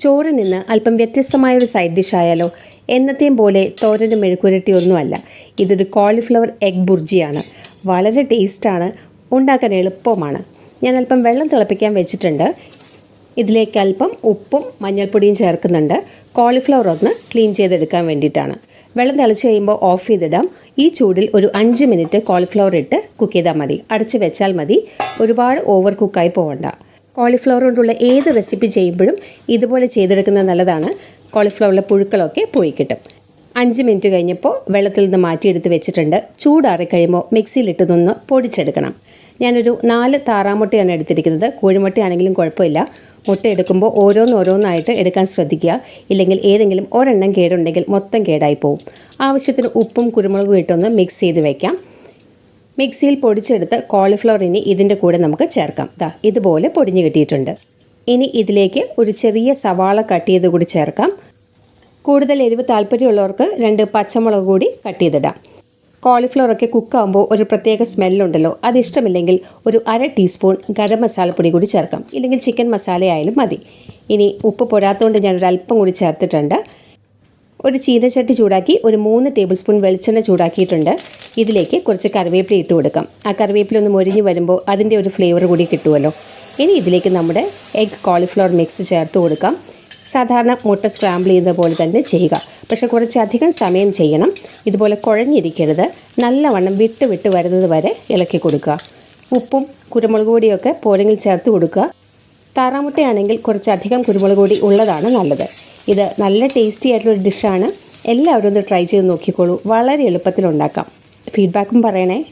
ചോറിൽ നിന്ന് അല്പം വ്യത്യസ്തമായ ഒരു സൈഡ് ഡിഷ് ആയാലോ? എന്നത്തെയും പോലെ തോരനും മെഴുക്കുരട്ടിയൊന്നുമല്ല. ഇതൊരു കോളിഫ്ലവർ എഗ് ബുർജിയാണ്. വളരെ ടേസ്റ്റാണ് ഉണ്ടാക്കാൻ എളുപ്പമാണ്. ഞാൻ അല്പം വെള്ളം തിളപ്പിക്കാൻ വെച്ചിട്ടുണ്ട്. ഇതിലേക്ക് അല്പം ഉപ്പും മഞ്ഞൾപ്പൊടിയും ചേർക്കുന്നുണ്ട്. കോളിഫ്ലവർ ഒന്ന് ക്ലീൻ ചെയ്തെടുക്കാൻ വേണ്ടിയിട്ടാണ്. വെള്ളം തിളച്ച് കഴിയുമ്പോൾ ഓഫ് ചെയ്തിടാം. ഈ ചൂടിൽ ഒരു അഞ്ച് മിനിറ്റ് കോളിഫ്ലവർ ഇട്ട് കുക്ക് ചെയ്താൽ മതി. അടച്ച് വെച്ചാൽ മതി. ഒരുപാട് ഓവർ കുക്കായി പോകണ്ട കോളിഫ്ലവർ കൊണ്ടുള്ള ഏത് റെസിപ്പി ചെയ്യുമ്പോഴും ഇതുപോലെ ചെയ്തെടുക്കുന്നത് നല്ലതാണ്. കോളിഫ്ലവറിലെ പുഴുക്കളൊക്കെ പോയി കിട്ടും. അഞ്ച് മിനിറ്റ് കഴിഞ്ഞപ്പോൾ വെള്ളത്തിൽ നിന്ന് മാറ്റിയെടുത്ത് വെച്ചിട്ടുണ്ട്. ചൂടാറി കഴിയുമ്പോൾ മിക്സിയിലിട്ടതൊന്ന് പൊടിച്ചെടുക്കണം. ഞാനൊരു നാല് താറാമുട്ടയാണ് എടുത്തിരിക്കുന്നത്. കോഴിമുട്ടയാണെങ്കിലും കുഴപ്പമില്ല. മുട്ട എടുക്കുമ്പോൾ ഓരോന്നോരോന്നായിട്ട് എടുക്കാൻ ശ്രദ്ധിക്കുക. ഇല്ലെങ്കിൽ ഏതെങ്കിലും ഒരെണ്ണം കേടുണ്ടെങ്കിൽ മൊത്തം കേടായി പോകും ആവശ്യത്തിന് ഉപ്പും കുരുമുളകും ഇട്ടൊന്ന് മിക്സ് ചെയ്ത് വെക്കാം. മിക്സിയിൽ പൊടിച്ചെടുത്ത് കോളിഫ്ലവർ ഇനി ഇതിന്റെ കൂടെ നമുക്ക് ചേർക്കാം. ദാ ഇതുപോലെ പൊടിഞ്ഞു കിട്ടിയിട്ടുണ്ട്. ഇനി ഇതിലേക്ക് ഒരു ചെറിയ സവാള കട്ട് ചെയ്ത് കൂടി ചേർക്കാം. കൂടുതൽ എരിവ് താല്പര്യമുള്ളവർക്ക് രണ്ട് പച്ചമുളക് കൂടി കട്ട് ചെയ്തിടാം. കോളിഫ്ലവർ ഒക്കെ കുക്കാകുമ്പോൾ ഒരു പ്രത്യേക സ്മെല്ലുണ്ടല്ലോ അത് ഇഷ്ടമില്ലെങ്കിൽ ഒരു അര ടീസ്പൂൺ ഗരം പൊടി കൂടി ചേർക്കാം. ഇല്ലെങ്കിൽ ചിക്കൻ മസാല ആയാലും മതി. ഇനി ഉപ്പ് പൊരാത്തതുകൊണ്ട് ഞാനൊരു അല്പം കൂടി ചേർത്തിട്ടുണ്ട്. ഒരു ചീനച്ചട്ടി ചൂടാക്കി ഒരു മൂന്ന് ടേബിൾ സ്പൂൺ വെളിച്ചെണ്ണ ചൂടാക്കിയിട്ടുണ്ട്. ഇതിലേക്ക് കുറച്ച് കറിവേപ്പില ഇട്ട് കൊടുക്കാം. ആ കറിവേപ്പില ഒന്ന് മൊരിഞ്ഞ് വരുമ്പോൾ അതിന്റെ ഒരു ഫ്ലേവർ കൂടി കിട്ടുമല്ലോ ഇനി ഇതിലേക്ക് നമ്മുടെ എഗ് കോളിഫ്ലവർ മിക്സ് ചേർത്ത് കൊടുക്കാം. സാധാരണ മുട്ട സ്ക്രാമ്പിൾ ചെയ്യുന്ന പോലെ തന്നെ ചെയ്യുക. പക്ഷെ കുറച്ചധികം സമയം ചെയ്യണം. ഇതുപോലെ കുഴഞ്ഞിരിക്കരുത്. നല്ലവണ്ണം വിട്ട് വിട്ട് വരുന്നത് വരെ ഇളക്കി കൊടുക്കുക. ഉപ്പും കുരുമുളക് പൊടിയൊക്കെ പോരെങ്കിൽ ചേർത്ത് കൊടുക്കുക. താറാമുട്ടയാണെങ്കിൽ കുറച്ചധികം കുരുമുളക് പൊടി ഉള്ളതാണ് നല്ലത്. ഇത് നല്ല ടേസ്റ്റി ആയിട്ടുള്ള ഡിഷാണ് എല്ലാവരും ഒന്ന് ട്രൈ ചെയ്ത് നോക്കിക്കോളൂ. വളരെ എളുപ്പത്തിൽ ഉണ്ടാക്കാം. ഫീഡ്ബാക്കും പറയണേ.